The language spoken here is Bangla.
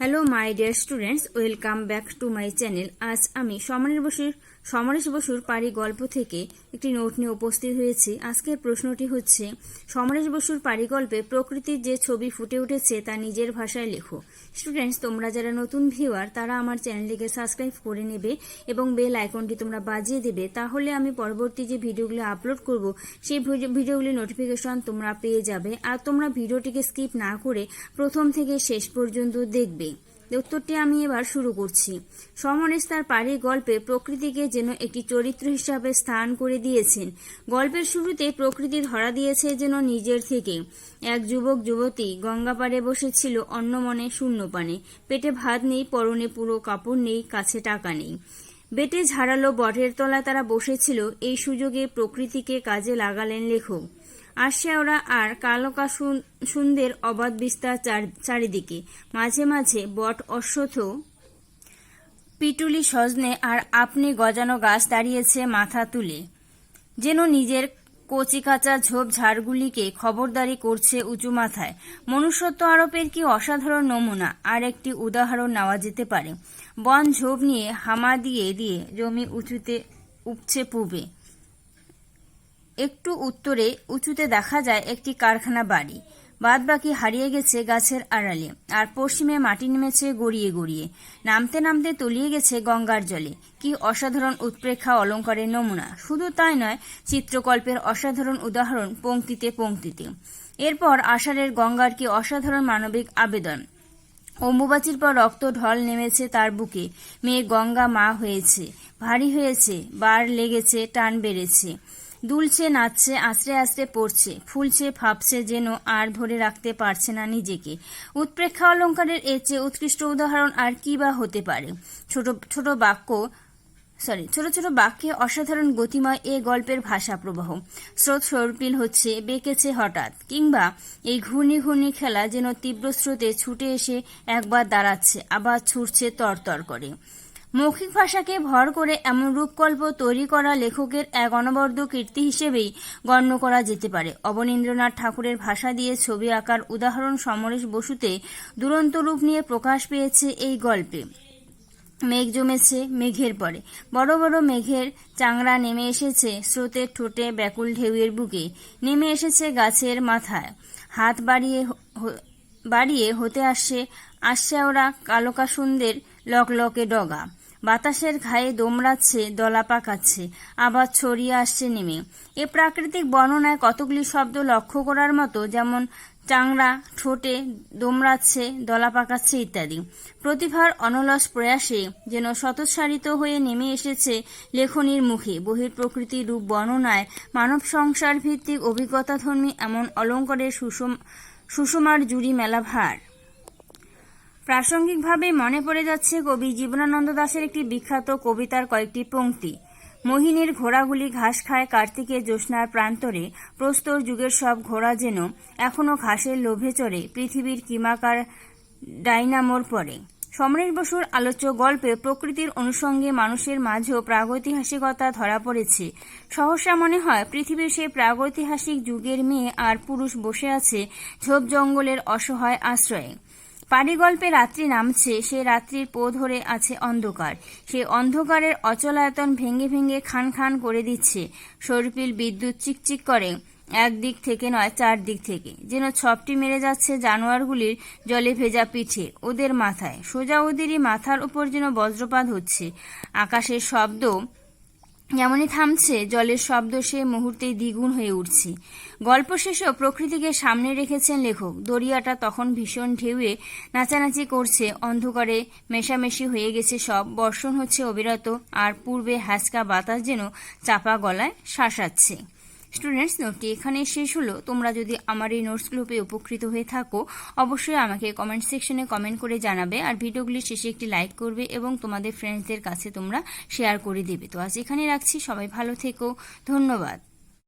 Hello my dear students welcome back to my channel আজ আমি সমানের বসুর সমরেশ বসুর পারি গল্প থেকে একটি নোট নিয়ে উপস্থিত হয়েছি। আজকের প্রশ্নটি হচ্ছে, সমরেশ বসুর পারি গল্পে প্রকৃতির যে ছবি ফুটে উঠেছে তা নিজের ভাষায় লেখো। স্টুডেন্টস তোমরা যারা নতুন ভিউয়ার তারা আমার চ্যানেলটিকে সাবস্ক্রাইব করে নেবে এবং বেল আইকনটি তোমরা বাজিয়ে দেবে। তাহলে আমি পরবর্তী যে ভিডিওগুলো আপলোড করব, সেই ভিডিও- ভিডিওগুলির নোটিফিকেশন তোমরা পেয়ে যাবে। আর তোমরা ভিডিওটিকে স্কিপ না করে প্রথম থেকে শেষ পর্যন্ত দেখবে। উত্তরটি আমি এবার শুরু করছি। সমরেশ তার পারির গল্পে প্রকৃতিকে যেন একটি চরিত্র হিসাবে স্থান করে দিয়েছেন। গল্পের শুরুতে প্রকৃতি ধরা দিয়েছে যেন নিজের থেকে। এক যুবক, যুবতী গঙ্গা পাড়ে বসেছিল অন্য মনে শূন্য পানে। পেটে ভাত নেই, পরনে পুরো কাপড় নেই, কাছে টাকা নেই। বেটে ঝাড়ালো বটের তলায় তারা বসেছিল। এই সুযোগে প্রকৃতিকে কাজে লাগালেন লেখক। আশাওরা আর কালকা সুন্দের অবাধ বিস্তার চার- চারিদিকে। মাঝে মাঝে বট অশ্বথ পিটুলি সজনে আর আপনি গজানো গাছ দাঁড়িয়েছে মাথা তুলে। যেন নিজের কচিকাচা ঝোপ ঝাড়গুলিকে খবরদারি করছে উঁচু মাথায়। মনুষ্যত্ব আরোপের কি অসাধারণ নমুনা? আর একটি উদাহরণ নেওয়া যেতে পারে। বন ঝোপ নিয়ে হামা দিয়ে দিয়ে জমি উঁচুতে উপচে পুবে। একটু উত্তরে উঁচুতে দেখা যায় একটি কারখানা বাড়ি। বাদ বাকি হারিয়ে গেছে গাছের আড়ালে, আর পশ্চিমে মাটি নেমেছে গড়িয়ে গড়িয়ে। নামতে নামতে তলিয়ে গেছে গঙ্গার জলে। কি অসাধারণ উৎপ্রেক্ষা অলঙ্কারের নমুনা। শুধু তাই নয়, চিত্রকল্পের অসাধারণ উদাহরণ পংক্তিতে পংক্তিতে এরপর আষাঢ়ের গঙ্গার কি অসাধারণ মানবিক আবেদন? অম্বুবাচির পর রক্ত ঢল নেমেছে তার বুকে। মেয়ে গঙ্গা মা হয়েছে, ভারী হয়েছে, বার লেগেছে, টান বেড়েছে। দুলছে, নাচছে, আস্তে আস্তে পড়ছে, ফুলছে ফাপছে যেন আর ধরে রাখতে পারছে না নিজেকে। উৎপ্রেক্ষা অলঙ্কারের এর চেয়ে উৎকৃষ্ট উদাহরণ আর কি বা হতে পারে? ছোট ছোট বাক্য সরি ছোট ছোট বাক্যে অসাধারণ গতিময় এ গল্পের ভাষা প্রবাহ স্রোত সর্পিল হচ্ছে, বেঁকেছে হঠাৎ, কিংবা এই ঘূর্ণি ঘূর্ণি খেলা যেন তীব্র স্রোতে ছুটে এসে একবার দাঁড়াচ্ছে, আবার ছুটছে তরতর করে। মৌখিক ভাষাকে ভর করে এমন রূপকল্প তৈরি করা লেখকের এক অনবদ্য কীর্তি হিসেবেই গণ্য করা যেতে পারে। অবনীন্দ্রনাথ ঠাকুরের ভাষা দিয়ে ছবি আঁকার উদাহরণ সমরেশ বসুতে দুরন্ত রূপ নিয়ে প্রকাশ পেয়েছে এই গল্পে। মেঘ জমেছে মেঘের পরে। বড় বড় মেঘের চাংড়া নেমে এসেছে স্রোতের ঠোঁটে ব্যাকুল ঢেউয়ের বুকে। নেমে এসেছে গাছের মাথায়। হাত বাড়িয়ে বাড়িয়ে হতে আসছে আসছে ওরা কালকাসুন্দের লকলকে ডগা। বাতাসের ঘায়ে দোমড়াচ্ছে, দলা পাকাচ্ছে, আবার ছড়িয়ে আসছে নেমে। এ প্রাকৃতিক বর্ণনায় কতগুলি শব্দ লক্ষ্য করার মতো, যেমন চাংড়া, ঠোঁটে দোমড়াচ্ছে, দলা পাকাচ্ছে ইত্যাদি। প্রতিভার অনলস প্রয়াসে যেন স্বতঃসারিত হয়ে নেমে এসেছে লেখনীর মুখে। বহির প্রকৃতির রূপ বর্ণনায় মানব সংসার ভিত্তিক অভিজ্ঞতাধর্মী এমন অলঙ্কারের সুষম সুষমার জুড়ি মেলা ভার প্রাসঙ্গিকভাবে মনে পড়ে যাচ্ছে কবি জীবনানন্দ দাশের একটি বিখ্যাত কবিতার কয়েকটি পংক্তি মোহিনীর ঘোড়াগুলি ঘাস খায় কার্তিকের জ্যোৎস্নার প্রান্তরে, প্রস্তর যুগের সব ঘোড়া যেন এখনও ঘাসের লোভে চড়ে, পৃথিবীর কিমাকার ডাইনামোর পরে। সমরেশ বসুর আলোচ্য গল্পে প্রকৃতির অনুষঙ্গে মানুষের মাঝেও প্রাগৈতিহাসিকতা ধরা পড়েছে। সহসা মনে হয় পৃথিবীর সেই প্রাগৈতিহাসিক যুগের মেয়ে আর পুরুষ বসে আছে ঝোপ জঙ্গলের অসহায় আশ্রয়ে। পারি গল্পে রাত্রি নামছে, সে রাত্রির পো ধরে আছে অন্ধকার। সেই অন্ধকারের অচলায়তন ভেঙে ভেঙে খান খান করে দিচ্ছে। সর্পিল বিদ্যুৎ চিকচিক করে, এক দিক থেকে নয়, চার দিক থেকে। যেন ছপটি মেরে যাচ্ছে জানোয়ারগুলির জলে ভেজা পিঠে, ওদের মাথায়। সোজা ওদেরই মাথার উপর যেন বজ্রপাত হচ্ছে। আকাশের শব্দ যেমনই থামছে, জলের শব্দ সে মুহূর্তেই দ্বিগুণ হয়ে উঠছে। গল্প শেষেও প্রকৃতিকে সামনে রেখেছেন লেখক। দরিয়াটা তখন ভীষণ ঢেউয়ে নাচানাচি করছে, অন্ধকারে মেশামেশি হয়ে গেছে সব। বর্ষণ হচ্ছে অবিরত, আর পূর্বে হাসকা বাতাস যেন চাপা গলায় শাসাচ্ছে। স্টুডেন্টস নোটটি এখানে শেষ হলো। তোমরা যদি আমার এই নোটসগুলো পেয়ে উপকৃত হয়ে থাকো, অবশ্যই আমাকে কমেন্ট সেকশনে কমেন্ট করে জানাবে আর ভিডিওগুলির শেষে একটি লাইক করবে এবং তোমাদের ফ্রেন্ডসদের কাছে তোমরা শেয়ার করে দেবে। তো আজ এখানে রাখছি। সবাই ভালো থেকো। ধন্যবাদ।